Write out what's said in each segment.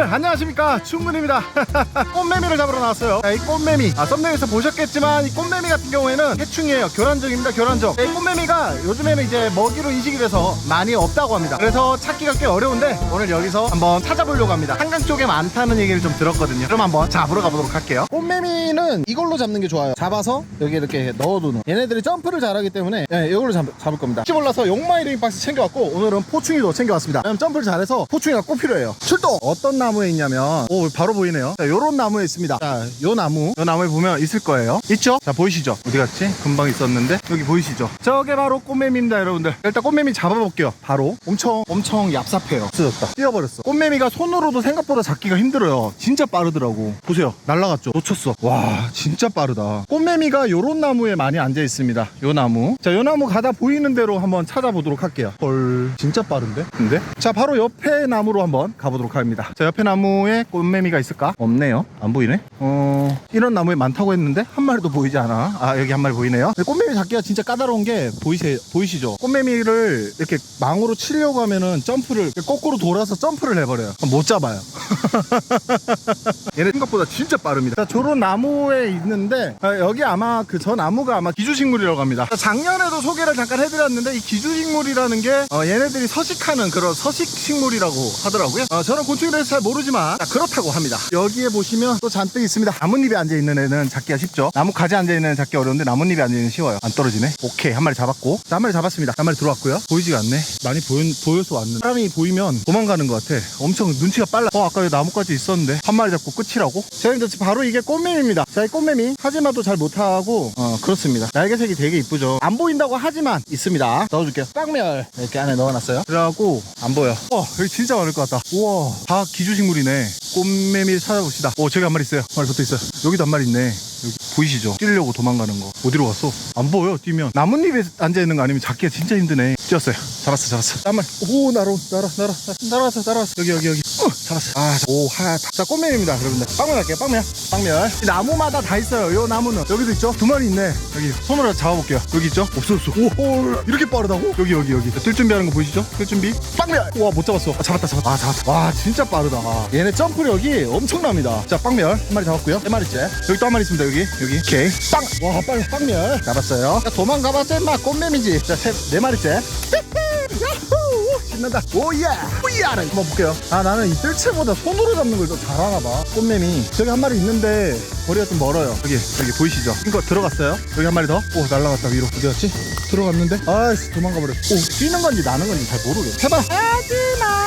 여러분들 안녕하십니까. 충군입니다. 꽃매미를 잡으러 나왔어요. 자, 이 꽃매미. 아, 썸네일에서 보셨겠지만 이 꽃매미 같은 경우에는 해충이에요. 교란종입니다 교란종 이 꽃매미가 요즘에는 이제 먹이로 인식이 돼서 많이 없다고 합니다. 그래서 찾기가 꽤 어려운데 오늘 여기서 한번 찾아보려고 합니다. 한강 쪽에 많다는 얘기를 좀 들었거든요. 그럼 한번 잡으러 가보도록 할게요. 꽃매미는 이걸로 잡는 게 좋아요. 잡아서 여기 이렇게 넣어두는. 얘네들이 점프를 잘하기 때문에 예, 이걸로 잡, 잡을 겁니다. 혹시 몰라서 용마이링 박스 챙겨왔고 오늘은 포충이도 챙겨왔습니다. 점프를 잘해서 포충이가 꼭 필요해요. 출동! 어떤 나 무에 있냐면 오 바로 보이네요. 자 요런 나무에 있습니다. 자요 나무. 요 나무에 보면 있을 거예요. 있죠? 자 보이시죠? 어디 갔지? 금방 있었는데? 여기 보이시죠? 저게 바로 꽃매미입니다 여러분들. 일단 꽃매미 잡아볼게요. 바로. 엄청 엄청 얍삽해요. 쓰졌다. 뛰어버렸어. 꽃매미가 손으로도 생각보다 잡기가 힘들어요. 진짜 빠르더라고. 보세요. 날라갔죠? 놓쳤어. 와 진짜 빠르다. 꽃매미가 요런 나무에 많이 앉아 있습니다. 요 나무. 자요 나무 가다 보이는 대로 한번 찾아보도록 할게요. 헐 진짜 빠른데? 근데? 자 바로 옆에 나무로 한번 가보도록 합니다. 자 옆에 나무에 꽃매미가 있을까? 없네요. 안 보이네. 어 이런 나무에 많다고 했는데 한 마리도 보이지 않아. 아 여기 한 마리 보이네요. 꽃매미 잡기가 진짜 까다로운 게 보이세, 보이시죠? 꽃매미를 이렇게 망으로 치려고 하면은 점프를 거꾸로 돌아서 점프를 해버려요. 못 잡아요. 얘네 생각보다 진짜 빠릅니다. 자, 저런 나무에 있는데 아, 여기 아마 그 저 나무가 아마 기주식물이라고 합니다. 자, 작년에도 소개를 잠깐 해드렸는데 이 기주식물이라는 게 어, 얘네들이 서식하는 그런 서식식물이라고 하더라고요. 어, 저는 곤충에 대해서 잘모 르지만 자, 그렇다고 합니다. 여기에 보시면 또 잔뜩 있습니다. 나뭇잎에 앉아 있는 애는 잡기가 쉽죠. 나무 가지 앉아 있는 애는 잡기 어려운데 나뭇잎에 앉아 있는 쉬워요. 안 떨어지네. 오케이 한 마리 잡았고 자, 한 마리 잡았습니다. 한 마리 들어왔고요. 보이지가 않네. 많이 보여, 보여서 왔는데 사람이 보이면 도망가는 것 같아. 엄청 눈치가 빨라. 어 아까 나무까지 있었는데 한 마리 잡고 끝이라고? 자 여러분들 바로 이게 꽃매미입니다. 자 이 꽃매미 하지마도 잘 못하고 어 그렇습니다. 날개색이 되게 이쁘죠. 안 보인다고 하지만 있습니다. 넣어줄게요. 빵멸 이렇게 안에 넣어놨어요. 그래갖고 안 보여. 와 여기 진짜 많을 것 같다. 우와 다 기주식 물이네. 꽃매미 찾아봅시다. 오 저기 한 마리 있어요. 한 마리 붙어 있어요. 여기도 한 마리 있네. 여기 보이시죠? 뛰려고 도망가는 거. 어디로 갔어? 안 보여, 뛰면. 나뭇잎에 앉아있는 거 아니면 잡기가 진짜 힘드네. 뛰었어요. 잡았어, 잡았어. 한 마리. 오, 날아, 날아, 날아. 날아왔어, 날아왔어. 여기, 여기, 여기. 어, 잡았어. 아, 오, 하얗다. 자, 꽃매입니다, 여러분들. 빵면 할게요, 빵면. 빵면. 이 나무마다 다 있어요, 요 나무는. 여기도 있죠? 두 마리 있네. 여기. 손으로 잡아볼게요. 여기 있죠? 없어졌어. 오, 오, 이렇게 빠르다고? 여기, 여기, 여기. 뜰 준비하는 거 보이시죠? 뜰 준비. 빵면. 우와, 못 잡았어. 아, 잡았다, 잡았다. 아, 잡았다. 와, 진짜 빠르다. 얘네 점프력이 엄청납니다. 자, 빵면. 한 마리 잡았고요. 세 마리째. 여기 또 한 마리 있습니다, 여기. 여기. 오케이. 빵! 와, 빨리 빵면. 잡았어요. 자, 도망가봤자 인마 꽃매미지. 자, 세, 네 마리째. 야호! 신난다. 오예! 오예를 한번 볼게요. 아, 나는 이 뜰채보다 손으로 잡는 걸 더 잘하나 봐. 꽃매미. 저기 한 마리 있는데 거리가 좀 멀어요. 여기, 여기 보이시죠? 이거 들어갔어요. 여기 한 마리 더. 오, 날라갔다 위로. 어디 갔지? 들어갔는데? 아이씨, 도망가 버렸어. 오, 뛰는 건지 나는 건지 잘 모르겠어. 해봐. 하지마.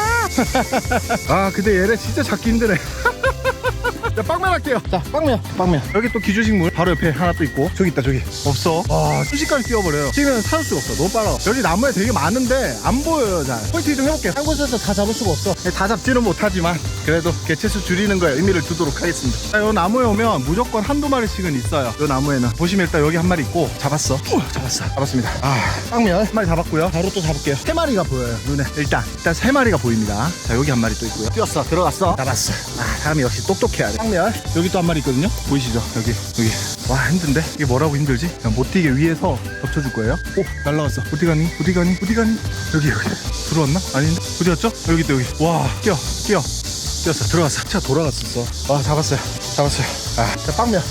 아, 근데 얘네 진짜 잡기 힘드네. 자 빵면 할게요. 자 빵면 빵면. 여기 또 기주식물 바로 옆에 하나 또 있고 저기 있다 저기. 없어? 와 순식간에 뛰어버려요. 지금 찾을 수가 없어. 너무 빨라 여기 나무에 되게 많은데 안 보여요 잘. 포인트 좀 해볼게요. 한 곳에서 다 잡을 수가 없어. 다 잡지는 못하지만 그래도 개체수 줄이는 거에 의미를 두도록 하겠습니다. 자 요 나무에 오면 무조건 한두 마리씩은 있어요. 요 나무에는. 보시면 일단 여기 한 마리 있고 잡았어. 우, 잡았어. 잡았습니다. 아 빵면. 한 마리 잡았고요. 바로 또 잡을게요. 세 마리가 보여요 눈에. 일단 일단 세 마리가 보입니다. 자 여기 한 마리 또 있고요. 뛰었어. 들어갔어. 잡았어. 아 사람이 역시 똑똑해야 돼 빵면. 여기 또 한 마리 있거든요? 보이시죠? 여기 여기. 와 힘든데? 이게 뭐라고 힘들지? 그냥 못 뛰게 위에서 덮쳐줄 거예요? 오 날라갔어. 어디 가니? 어디 가니? 어디 가니? 여기 여기. 들어왔나? 아닌데? 어디 갔죠? 여기 또 여기. 와 뛰어 뛰어. 뛰었어 들어갔어. 차 돌아갔었어. 아 잡았어요. 잡았어요. 아 자 빵면.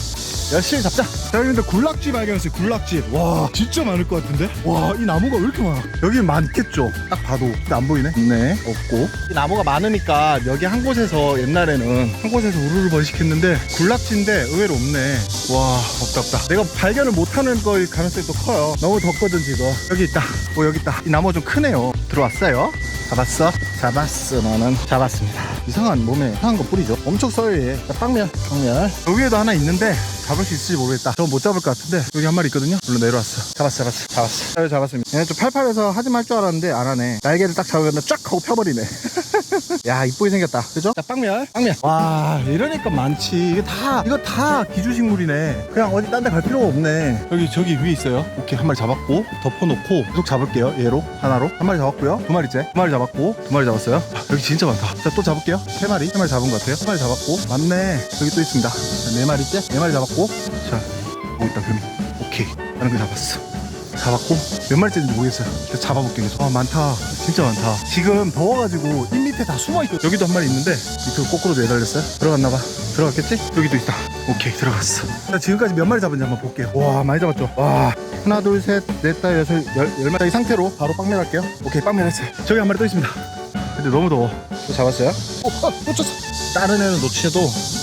열심히 잡자. 자, 여러분들 굴락지 발견했어요. 굴락지. 와, 진짜 많을 것 같은데? 와, 이 나무가 왜 이렇게 많아? 여기 많겠죠? 딱 봐도. 근데 안 보이네? 네, 없고. 이 나무가 많으니까 여기 한 곳에서 옛날에는 한 곳에서 우르르 번식했는데 굴락지인데 의외로 없네. 와, 없다, 없다. 내가 발견을 못하는 거일 가능성이 또 커요. 너무 덥거든, 지금. 여기 있다. 오, 여기 있다. 이 나무가 좀 크네요. 들어왔어요. 잡았어? 잡았어, 너는. 잡았습니다. 이상한 몸에 이상한 거 뿌리죠. 엄청 써요, 얘. 자, 빵면. 빵면. 여기에도 하나 있는데 잡을 수 있을지 모르겠다. 저 못 잡을 것 같은데 여기 한 마리 있거든요. 물론 내려왔어. 잡았어, 잡았어, 잡았어. 잘 잡았습니다. 얘네 좀 팔팔해서 하지 말줄 알았는데 안 하네. 날개를 딱 잡으면 쫙 하고 펴버리네. 야 이쁘게 생겼다. 그죠? 자 빵면, 빵면. 와 이러니까 많지. 이게 다 이거 다 기주식물이네. 그냥 어디 딴 데 갈 필요가 없네. 여기 저기 위에 있어요. 오케이 한 마리 잡았고 덮어놓고 계속 잡을게요. 얘로 하나로 한 마리 잡았고요. 두 마리째. 두 마리 잡았고 두 마리 잡았어요. 아, 여기 진짜 많다. 자 또 잡을게요. 세 마리, 세 마리 잡은 것 같아요. 세 마리 잡았고 맞네. 여기 또 있습니다. 자, 네 마리째, 네 마리 잡았고 자 여기 있다 금이. 오케이. 나는 그 잡았어. 잡았고 몇 마리째인지 모르겠어요. 그래서 잡아볼게요. 계속. 아 많다. 진짜 많다. 지금 더워가지고 잎 밑에 다 숨어있어. 여기도 한 마리 있는데 밑으로 거꾸로 내달렸어요. 들어갔나봐. 들어갔겠지? 여기도 있다. 오케이 들어갔어. 자, 지금까지 몇 마리 잡은지 한번 볼게요. 와 많이 잡았죠. 와 하나 둘셋넷다 여섯 열, 열 마리 이 상태로 바로 빵면할게요. 오케이 빵면했어요. 저기 한 마리 또 있습니다. 근데 너무 더워. 또 잡았어요? 오, 아, 놓쳤어. 다른 애는 놓쳐도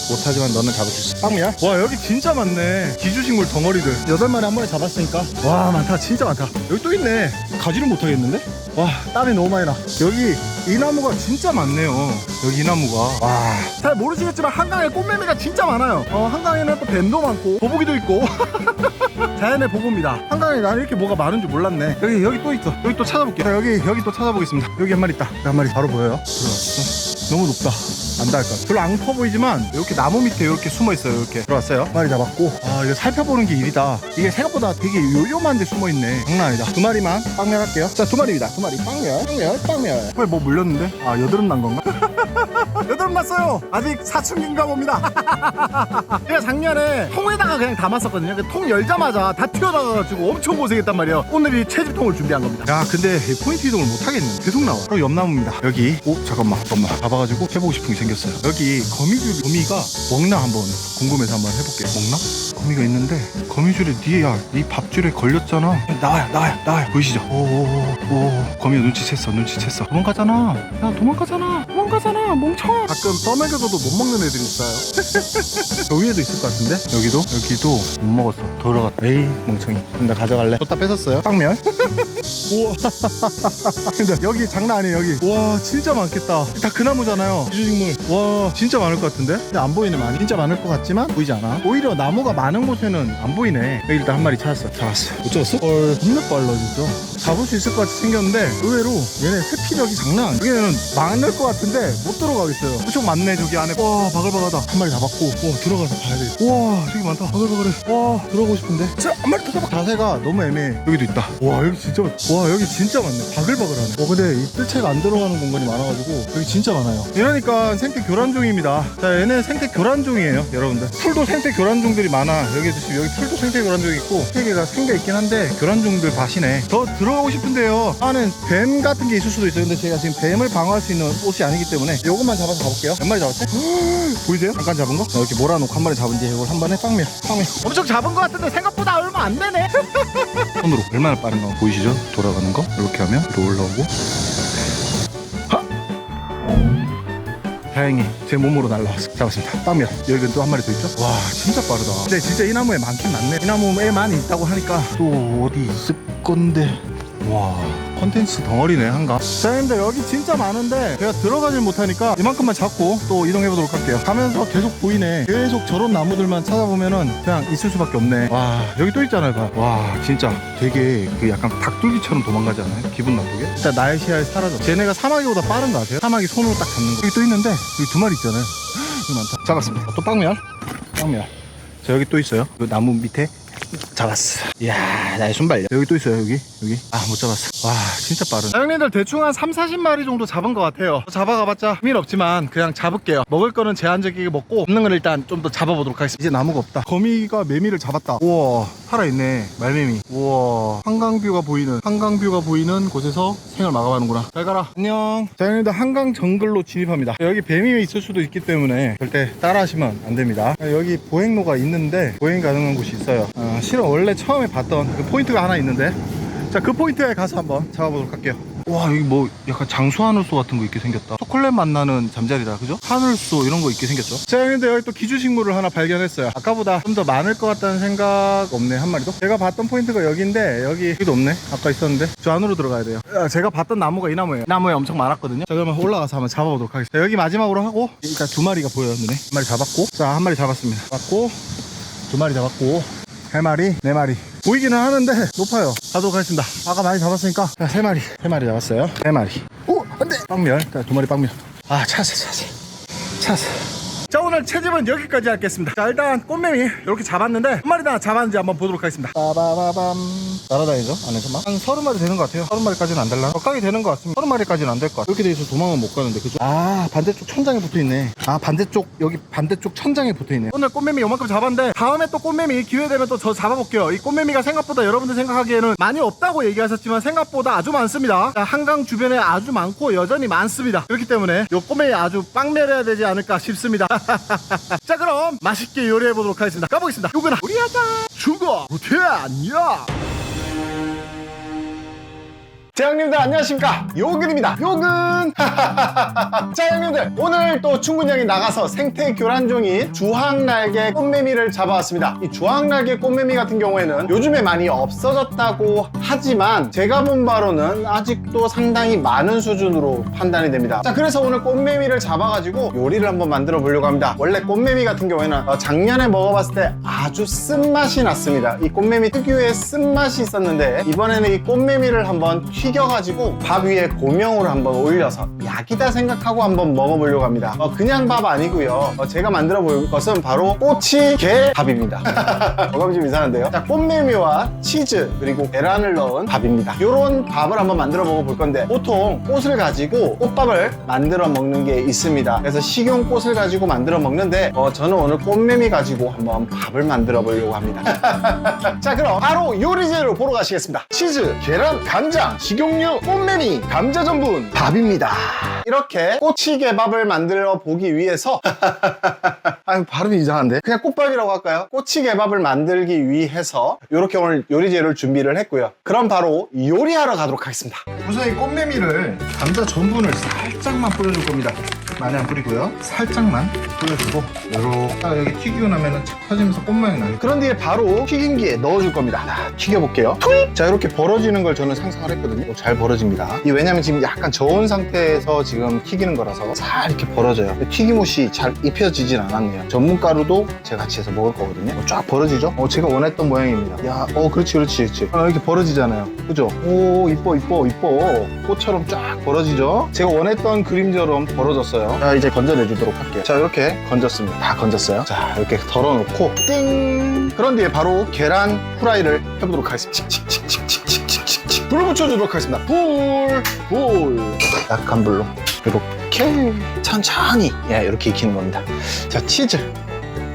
못하지만 너는 잡을 수 있어. 빵미야? 와 여기 진짜 많네. 기주식물 덩어리들. 여덟 마리 한 번에 잡았으니까. 와 많다. 진짜 많다. 여기 또 있네. 가지를 못하겠는데? 와 땀이 너무 많이 나. 여기 이 나무가 진짜 많네요. 여기 이 나무가. 와. 잘 모르시겠지만 한강에 꽃매미가 진짜 많아요. 어 한강에는 또 뱀도 많고 거북이도 있고. 자연의 보고입니다. 한강에 나는 이렇게 뭐가 많은 줄 몰랐네. 여기 여기 또 있어. 여기 또 찾아볼게요. 자, 여기 여기 또 찾아보겠습니다. 여기 한 마리 있다. 한 마리 바로 보여요. 들어왔어. 너무 높다. 안 닿을 것. 별로 안 커 보이지만 이렇게 나무 밑에 이렇게 숨어 있어요. 이렇게 들어왔어요. 한 마리 잡았고. 아 이거 살펴보는 게 일이다. 이게 생각보다 되게 요요만데 숨어 있네. 장난 아니다. 두 마리만 빵멸할게요. 자 두 마리입니다. 두 마리 빵멸, 빵멸, 빵멸. 왜 뭐 물렸는데? 아 여드름 난 건가? 여드름 났어요. 아직 사춘기인가 봅니다. 제가 작년에 통에다가 그냥 담았었거든요. 그통 열자마자 다 튀어나와가지고 엄청 고생했단 말이에요. 오늘이 채집통을 준비한 겁니다. 야, 근데 이 포인트 이동을 못 하겠는데 계속 나와. 바로 옆나무입니다. 여기, 오 잠깐만, 잠깐만. 잡아가지고 해보고 싶은 게 생 겼어요. 여기 거미줄, 거미가 먹나 한번 궁금해서 한번 해볼게요. 먹나? 거미가 있는데 거미줄에 니야, 니 밥줄에 걸렸잖아. 나와요, 나와요, 나와요. 보이시죠? 오오오, 거미가 눈치챘어, 눈치챘어. 도망가잖아. 야, 도망가잖아. 도망가잖아, 멍청아. 가끔 떠먹여줘도 못 먹는 애들이 있어요. 저 위에도 있을 것 같은데? 여기도? 여기도 못 먹었어. 돌아갔다. 에이, 멍청이. 나 가져갈래. 또다 뺏었어요. 빵면. 우와. 근데 여기 장난 아니에요, 여기. 와, 진짜 많겠다. 다 그 나무잖아요. 기주식물. 와, 진짜 많을 것 같은데? 근데 안 보이네, 많이. 진짜 많을 것 같지만 보이지 않아. 오히려 나무가 많은 곳에는 안 보이네. 여기 일단 한 마리 찾았어. 잡았어. 못 잡았어? 헐, 겁나 빨라, 진짜. 잡을 수 있을 것 같이 생겼는데 의외로 얘네 세피력이 장난 아니야. 여기는 많을 것 같은데 못 들어가겠어요. 엄청 많네, 저기 안에. 와, 바글바글하다. 한 마리 잡았고. 와, 들어가서 봐야 돼. 와, 저기 많다. 바글바글해. 와, 들어가고 싶은데. 자, 한 마리 더 잡아. 자세가 너무 애매해. 여기도 있다. 와, 여기 진짜 많 와, 여기 진짜 많네. 바글바글하네. 와, 근데 이 뜰채가 안 들어가는 공간이 많아가지고 여기 진짜 많아요. 이러니까 생태 교란종입니다. 자, 얘네 생태 교란종이에요, 여러분들. 풀도 생태 교란종들이 많아. 여기 보시면 여기 풀도 생태 교란종 있고 세 개가 생겨 있긴 한데 교란종들 밭이네. 더 들어가고 싶은데요. 안은 뱀 같은 게 있을 수도 있어요. 근데 제가 지금 뱀을 방어할 수 있는 옷이 아니기 때문에 요것만 잡아서 가볼게요. 몇 마리 잡았지? 보이세요? 잠깐 잡은 거? 이렇게 몰아놓고 한 마리 잡은 뒤에 이걸 한 번에 빵면, 빵면. 엄청 잡은 거 같은데 생각보다 얼마 안 되네. 손으로 얼마나 빠른가 보이시죠? 돌아가는 거 이렇게 하면 위로 올라오고 다행히 제 몸으로 날라왔어 잡았습니다. 빵면 여기 또한 마리 더 있죠? 와 진짜 빠르다. 근데 진짜 이 나무에 많긴 많네. 이 나무에 많이 있다고 하니까 또 어디 있을 건데? 와 컨텐츠 덩어리네 한가 자 형님들 여기 진짜 많은데 제가 들어가질 못하니까 이만큼만 잡고 또 이동해 보도록 할게요 가면서 계속 보이네 계속 저런 나무들만 찾아보면은 그냥 있을 수밖에 없네 와 여기 또 있잖아요 봐. 와 진짜 되게 그 약간 닭둘기처럼 도망가지 않아요? 기분 나쁘게 일단 나의 시야에 사라져 쟤네가 사마귀보다 빠른 거 아세요? 사마귀 손으로 딱 잡는 거 여기 또 있는데 여기 두 마리 있잖아요 여기 많다 잡았습니다 또 빵면 빵면 자 여기 또 있어요 그 나무 밑에 잡았어. 이야, 나의 순발력. 여기 또 있어요, 여기. 여기. 아, 못 잡았어. 와, 진짜 빠른. 형님들 대충 한 3, 40마리 정도 잡은 것 같아요. 잡아가봤자 의미는 없지만 그냥 잡을게요. 먹을 거는 제한적이게 먹고 없는 건 일단 좀 더 잡아보도록 하겠습니다. 이제 나무가 없다. 거미가 매미를 잡았다. 우와, 살아있네. 말매미. 우와, 한강뷰가 보이는, 한강뷰가 보이는 곳에서 생을 마감하는구나. 잘 가라. 안녕. 자, 형님들 한강 정글로 진입합니다. 여기 뱀이 있을 수도 있기 때문에 절대 따라하시면 안 됩니다. 여기 보행로가 있는데 보행 가능한 곳이 있어요. 아, 실은 원래 처음에 봤던 그 포인트가 하나 있는데 자 그 포인트에 가서 한번 잡아보도록 할게요. 와 여기 뭐 약간 장수 하늘소 같은 거 있게 생겼다. 초콜릿 만나는 잠자리다 그죠? 하늘소 이런 거 있게 생겼죠? 자 형님들 여기 또 기주식물을 하나 발견했어요. 아까보다 좀 더 많을 것 같다는 생각 없네 한 마리도? 제가 봤던 포인트가 여기인데 여기 여기도 없네. 아까 있었는데. 저 안으로 들어가야 돼요. 아, 제가 봤던 나무가 이 나무예요. 나무에 엄청 많았거든요. 자 그러면 올라가서 한번 잡아보도록 하겠습니다. 자, 여기 마지막으로 하고 일단 두 마리가 보여요 눈에. 한 마리 잡았고. 자 한 마리 잡았습니다. 잡았고 두 마리 잡았고 세 마리, 네 마리. 보이기는 하는데 높아요. 가도록 하겠습니다. 아까 많이 잡았으니까 자, 세 마리, 세 마리 잡았어요. 세 마리. 오, 안돼. 빵멸. 자, 두 마리 빵멸. 아, 찾았어, 찾았어. 자 오늘 채집은 여기까지 하겠습니다. 자 일단 꽃매미 이렇게 잡았는데 한 마리 나 잡았는지 한번 보도록 하겠습니다. 빠바바밤. 날아다니죠 안에서만? 한 서른 마리 되는 것 같아요. 서른 마리까지는 안 될라 적당히 되는 것 같습니다. 서른 마리까지는 안 될 것 같아요. 이렇게 돼 있어 도망은 못 가는데 그죠? 아 반대쪽 천장에 붙어있네. 아 반대쪽 여기 반대쪽 천장에 붙어있네. 오늘 꽃매미 요만큼 잡았는데 다음에 또 꽃매미 기회 되면 또 저 잡아볼게요. 이 꽃매미가 생각보다 여러분들 생각하기에는 많이 없다고 얘기하셨지만 생각보다 아주 많습니다. 자, 한강 주변에 아주 많고 여전히 많습니다. 그렇기 때문에 요 꽃매미 아주 빵매려야 되지 않을까 싶습니다 자 그럼 맛있게 요리해 보도록 하겠습니다. 가보겠습니다. 요거나. 우리하자 죽어 우태안야 자 형님들 안녕하십니까? 요근입니다. 요근! 자 형님들. 오늘 또 충분형이 나가서 생태 교란종인 주황날개 꽃매미를 잡아왔습니다. 이 주황날개 꽃매미 같은 경우에는 요즘에 많이 없어졌다고 하지만 제가 본 바로는 아직도 상당히 많은 수준으로 판단이 됩니다. 자 그래서 오늘 꽃매미를 잡아가지고 요리를 한번 만들어 보려고 합니다. 원래 꽃매미 같은 경우에는 어, 작년에 먹어봤을 때 아주 쓴맛이 났습니다. 이 꽃매미 특유의 쓴맛이 있었는데 이번에는 이 꽃매미를 한번 튀 겨가지고 밥 위에 고명으로 한번 올려서 약이다 생각하고 한번 먹어보려고 합니다. 어, 그냥 밥 아니고요. 어, 제가 만들어 볼 것은 바로 꼬치게 밥입니다. 어감이 좀 이상한데요? 자 꽃매미와 치즈 그리고 계란을 넣은 밥입니다. 이런 밥을 한번 만들어 먹어볼 건데 보통 꽃을 가지고 꽃밥을 만들어 먹는 게 있습니다. 그래서 식용 꽃을 가지고 만들어 먹는데 어, 저는 오늘 꽃매미 가지고 한번 밥을 만들어 보려고 합니다. 자 그럼 바로 요리재료 보러 가시겠습니다. 치즈, 계란, 간장, 식 용유, 꽃매미, 감자 전분, 밥입니다. 이렇게 꼬치개밥을 만들어 보기 위해서 아 발음이 이상한데? 그냥 꽃밥이라고 할까요? 꼬치개밥을 만들기 위해서 이렇게 오늘 요리 재료를 준비를 했고요. 그럼 바로 요리하러 가도록 하겠습니다. 우선 이 꽃매미를 감자 전분을 살짝만 뿌려줄 겁니다. 많이 안 뿌리고요. 살짝만 뿌려주고 요렇게 딱 여기 튀기고 나면은 착 터지면서 꽃 모양이 나요. 그런 뒤에 바로 튀김기에 넣어줄 겁니다. 자, 튀겨볼게요. 투입! 자, 이렇게 벌어지는 걸 저는 상상을 했거든요. 어, 잘 벌어집니다. 이 왜냐면 지금 약간 저온 상태에서 지금 튀기는 거라서 잘 이렇게 벌어져요. 튀김옷이 잘 입혀지진 않았네요. 전문가루도 제가 같이 해서 먹을 거거든요. 어, 쫙 벌어지죠? 어, 제가 원했던 모양입니다. 야, 어, 그렇지, 그렇지, 그렇지. 어, 이렇게 벌어지잖아요. 그죠? 오, 이뻐, 이뻐, 이뻐. 꽃처럼 쫙 벌어지죠? 제가 원했던 그림처럼 벌어졌어요. 자, 이제 건져내주도록 할게요. 자, 이렇게 건졌습니다. 다 건졌어요. 자, 이렇게 덜어놓고, 띵! 그런 뒤에 바로 계란 후라이를 해보도록 하겠습니다. 칙칙칙칙칙칙칙칙. 불을 붙여주도록 하겠습니다. 불, 불. 약한 불로. 이렇게 천천히, 예, 이렇게 익히는 겁니다. 자, 치즈.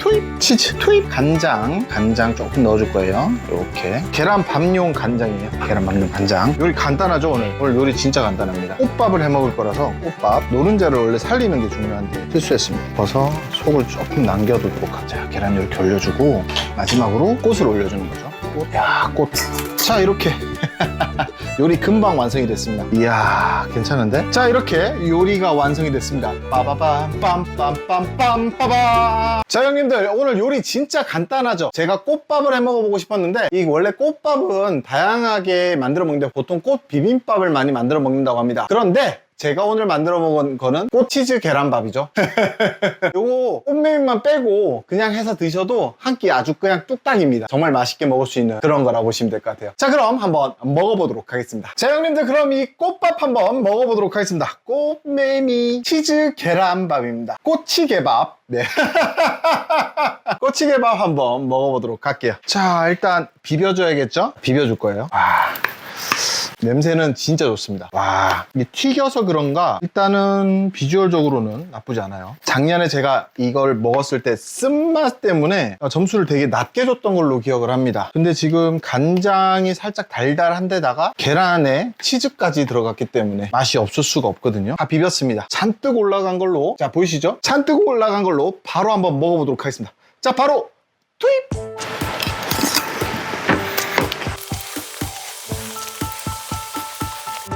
투입 치즈 투입 간장 간장 조금 넣어줄 거예요. 이렇게. 계란 밥용 간장이에요. 계란 밥용 간장. 요리 간단하죠 오늘? 오늘 요리 진짜 간단합니다. 꽃밥을 해 먹을 거라서 꽃밥. 노른자를 원래 살리는 게 중요한데 실수했습니다. 버섯 속을 조금 남겨두도록 하자. 계란 이렇게 올려주고 마지막으로 꽃을 올려주는 거죠. 꽃. 야, 꽃. 자, 이렇게. 요리 금방 완성이 됐습니다. 이야, 괜찮은데? 자, 이렇게 요리가 완성이 됐습니다. 빠바밤, 빰빰빰빰, 빠바. 자, 형님들, 오늘 요리 진짜 간단하죠? 제가 꽃밥을 해 먹어보고 싶었는데, 이 원래 꽃밥은 다양하게 만들어 먹는데, 보통 꽃 비빔밥을 많이 만들어 먹는다고 합니다. 그런데, 제가 오늘 만들어 먹은 거는 꽃치즈 계란밥이죠. 요거 꽃메밀만 빼고 그냥 해서 드셔도 한 끼 아주 그냥 뚝딱입니다. 정말 맛있게 먹을 수 있는 그런 거라 보시면 될 것 같아요. 자, 그럼 한번 먹어보도록 하겠습니다. 자, 형님들 그럼 이 꽃밥 한번 먹어보도록 하겠습니다. 꽃메미 치즈 계란밥입니다. 꼬치개밥. 네. 꼬치개밥 한번 먹어보도록 할게요. 자, 일단 비벼줘야겠죠? 비벼줄 거예요. 아. 냄새는 진짜 좋습니다. 와, 이게 튀겨서 그런가 일단은 비주얼적으로는 나쁘지 않아요. 작년에 제가 이걸 먹었을 때 쓴맛 때문에 점수를 되게 낮게 줬던 걸로 기억을 합니다. 근데 지금 간장이 살짝 달달한데다가 계란에 치즈까지 들어갔기 때문에 맛이 없을 수가 없거든요. 다 비볐습니다. 잔뜩 올라간 걸로 자 보이시죠? 잔뜩 올라간 걸로 바로 한번 먹어보도록 하겠습니다. 자 바로 투입!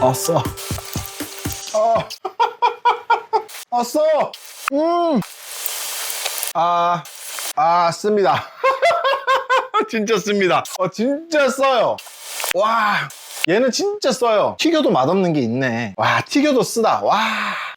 어써. 어. 어써. 음. 아. 아, 씁니다. 진짜 씁니다. 어, 진짜 써요. 와. 얘는 진짜 써요. 튀겨도 맛없는 게 있네. 와, 튀겨도 쓰다. 와.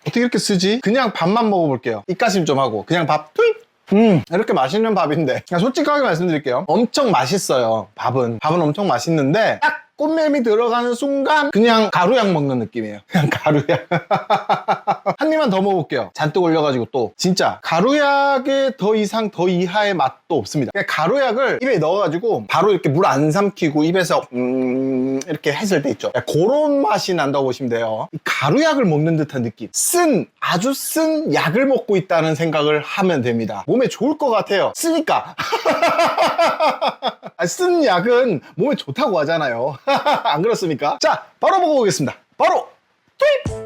어떻게 이렇게 쓰지? 그냥 밥만 먹어볼게요. 입가심 좀 하고. 그냥 밥 투입. 음, 이렇게 맛있는 밥인데. 그냥 솔직하게 말씀드릴게요. 엄청 맛있어요. 밥은. 밥은 엄청 맛있는데, 딱 꽃매미 들어가는 순간 그냥 가루약 먹는 느낌이에요. 그냥 가루약. 한 입만 더 먹어볼게요. 잔뜩 올려가지고 또 진짜 가루약의 더 이상 더 이하의 맛도 없습니다. 그냥 가루약을 입에 넣어가지고 바로 이렇게 물 안 삼키고 입에서 음 이렇게 했을 때 있죠. 그런 맛이 난다고 보시면 돼요. 이 가루약을 먹는 듯한 느낌. 쓴 아주 쓴 약을 먹고 있다는 생각을 하면 됩니다. 몸에 좋을 것 같아요. 쓰니까. 아, 쓴 약은 몸에 좋다고 하잖아요. 안 그렇습니까? 자, 바로 먹어보겠습니다. 바로 투입!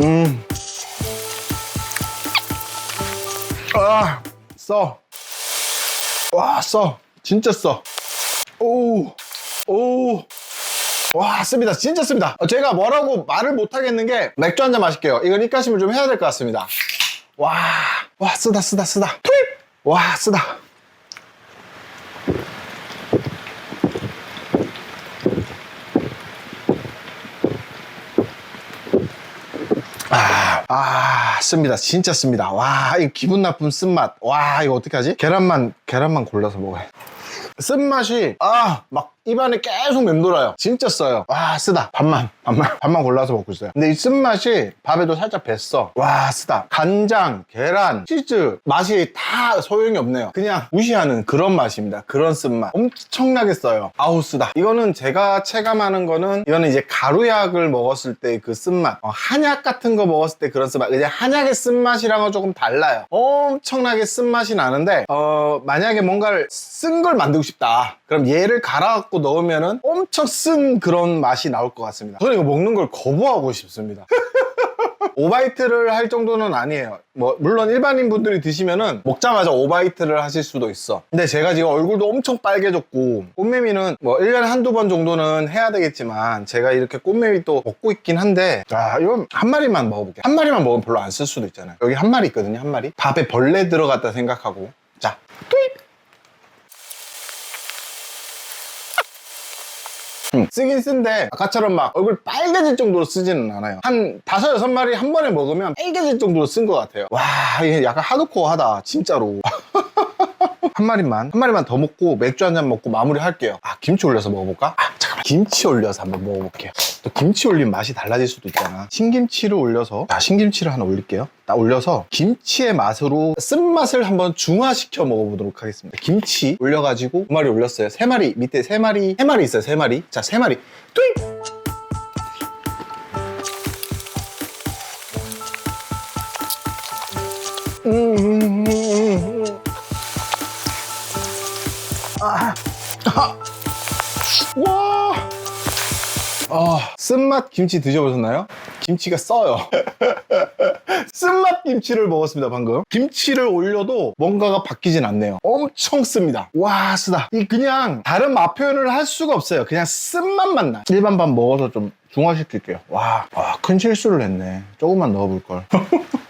음. 아, 써. 와, 써. 진짜 써. 오, 오. 와, 씁니다. 진짜 씁니다. 어, 제가 뭐라고 말을 못 하겠는 게 맥주 한 잔 마실게요. 이건 입가심을 좀 해야 될 것 같습니다. 와, 와, 쓰다, 쓰다, 쓰다. 투입! 와, 쓰다. 아, 아, 씁니다. 진짜 씁니다. 와, 이 기분 나쁜 쓴맛. 와, 이거 어떡하지? 계란만, 계란만 골라서 먹어야 돼. 쓴맛이, 아, 막 입안에 계속 맴돌아요. 진짜 써요. 와, 쓰다. 밥만, 밥만, 밥만 골라서 먹고 있어요. 근데 이 쓴맛이 밥에도 살짝 뱄어. 와, 쓰다. 간장, 계란, 치즈, 맛이 다 소용이 없네요. 그냥 무시하는 그런 맛입니다. 그런 쓴맛. 엄청나게 써요. 아우, 쓰다. 이거는 제가 체감하는 거는, 이거는 이제 가루약을 먹었을 때 그 쓴맛. 어, 한약 같은 거 먹었을 때 그런 쓴맛. 이제 한약의 쓴맛이랑은 조금 달라요. 엄청나게 쓴맛이 나는데, 어, 만약에 뭔가를 쓴 걸 만들고 싶다. 그럼 얘를 갈아갖고 넣으면은 엄청 쓴 그런 맛이 나올 것 같습니다. 저는 이거 먹는 걸 거부하고 싶습니다. 오바이트를 할 정도는 아니에요. 뭐 물론 일반인 분들이 드시면은 먹자마자 오바이트를 하실 수도 있어. 근데 제가 지금 얼굴도 엄청 빨개졌고 꽃매미는 뭐 1년에 한두 번 정도는 해야 되겠지만 제가 이렇게 꽃매미 또 먹고 있긴 한데 자 이건 한 마리만 먹어볼게요. 한 마리만 먹으면 별로 안 쓸 수도 있잖아요. 여기 한 마리 있거든요. 한 마리. 밥에 벌레 들어갔다 생각하고 자 투입! 음, 쓰긴 쓴데 아까처럼 막 얼굴 빨개질 정도로 쓰지는 않아요. 한 다섯 여섯 마리 한 번에 먹으면 빨개질 정도로 쓴 것 같아요. 와 이게 약간 하드코어하다 진짜로 한 마리만 한 마리만 더 먹고 맥주 한 잔 먹고 마무리 할게요. 아 김치 올려서 먹어볼까? 아 잠깐만. 김치 올려서 한번 먹어볼게요. 또 김치 올리면 맛이 달라질 수도 있잖아. 신김치를 올려서 자 신김치를 하나 올릴게요. 딱 올려서 김치의 맛으로 쓴맛을 한번 중화시켜 먹어보도록 하겠습니다. 김치 올려가지고 두 마리 올렸어요. 세 마리 밑에 세 마리 세 마리 있어요 세 마리. 자 세 마리. 뚜입 음, 음, 음, 아, 아. 와. 아, 쓴맛 김치 드셔보셨나요? 김치가 써요. 쓴맛 김치를 먹었습니다, 방금. 김치를 올려도 뭔가가 바뀌진 않네요. 엄청 씁니다. 와, 쓰다. 이 그냥 다른 맛 표현을 할 수가 없어요. 그냥 쓴맛만 나. 일반 밥 먹어서 좀 중화시킬게요. 와, 와, 큰 실수를 했네. 조금만 넣어볼걸.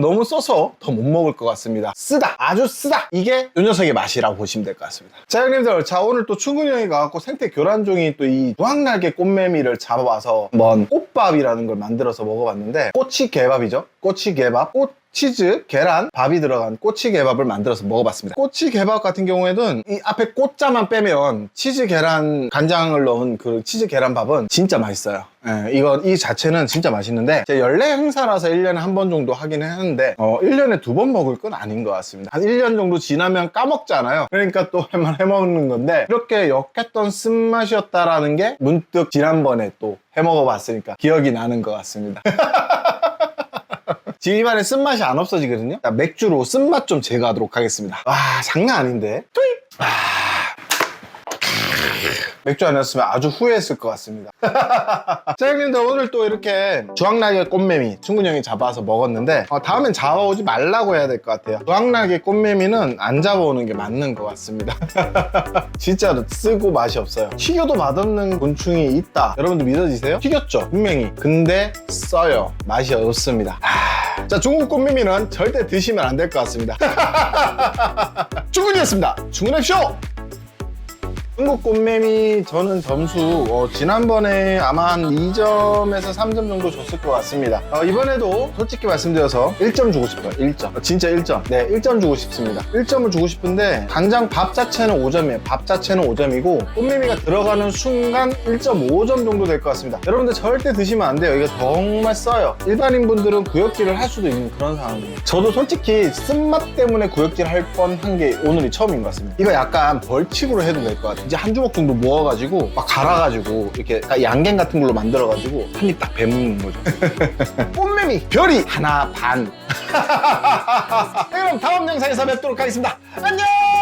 너무 써서 더 못 먹을 것 같습니다. 쓰다. 아주 쓰다. 이게 이 녀석의 맛이라고 보시면 될 것 같습니다. 자, 형님들. 자, 오늘 또 충근이 형이 가갖고 생태 교란종이 또 이 무항날개 꽃매미를 잡아와서 한번 꽃밥이라는 걸 만들어서 먹어봤는데 꼬치 개밥이죠. 꼬치 개밥. 꽃 치즈, 계란, 밥이 들어간 꼬치 개밥을 만들어서 먹어봤습니다. 꼬치 개밥 같은 경우에는 이 앞에 꽃자만 빼면 치즈 계란 간장을 넣은 그 치즈 계란밥은 진짜 맛있어요. 예, 이거 이 자체는 진짜 맛있는데 제 연례 행사라서 1년에 한 번 정도 하긴 했는데 어, 1년에 두 번 먹을 건 아닌 것 같습니다. 한 1년 정도 지나면 까먹잖아요. 그러니까 또 해먹는 건데 이렇게 역했던 쓴맛이었다라는 게 문득 지난번에 또 해먹어 봤으니까 기억이 나는 것 같습니다. 입안에 쓴맛이 안 없어지거든요. 자, 맥주로 쓴맛 좀 제거하도록 하겠습니다. 와, 장난 아닌데? 아. 맥주 아니었으면 아주 후회했을 것 같습니다. 자, 형님들 오늘 또 이렇게 주황날개 꽃매미 충분히 형이 잡아서 먹었는데 어, 다음엔 잡아오지 말라고 해야 될 것 같아요. 주황날개 꽃매미는 안 잡아오는 게 맞는 것 같습니다. 진짜로 쓰고 맛이 없어요. 튀겨도 맛없는 곤충이 있다. 여러분들 믿어지세요? 튀겼죠? 분명히. 근데 써요. 맛이 없습니다. 하... 자, 중국 꽃매미는 절대 드시면 안 될 것 같습니다. 충분이었습니다. 충분한 쇼! 중국 꽃매미 저는 점수 어, 지난번에 아마 한 2점에서 3점 정도 줬을 것 같습니다. 어, 이번에도 솔직히 말씀드려서 1점 주고 싶어요. 1점. 어, 진짜 1점. 네, 1점 주고 싶습니다. 1점을 주고 싶은데 간장 밥 자체는 5점이에요. 밥 자체는 5점이고 꽃매미가 들어가는 순간 1.5점 정도 될 것 같습니다. 여러분들 절대 드시면 안 돼요. 이거 정말 써요. 일반인 분들은 구역질을 할 수도 있는 그런 상황이에요. 저도 솔직히 쓴맛 때문에 구역질 할 뻔한 게 오늘이 처음인 것 같습니다. 이거 약간 벌칙으로 해도 될 것 같아요. 이제 한 주먹 정도 모아가지고 막 갈아가지고 이렇게 딱 양갱 같은 걸로 만들어가지고 한 입 딱 베먹는 거죠. 꽃매미 별이 하나 반. 네, 그럼 다음 영상에서 뵙도록 하겠습니다. 안녕!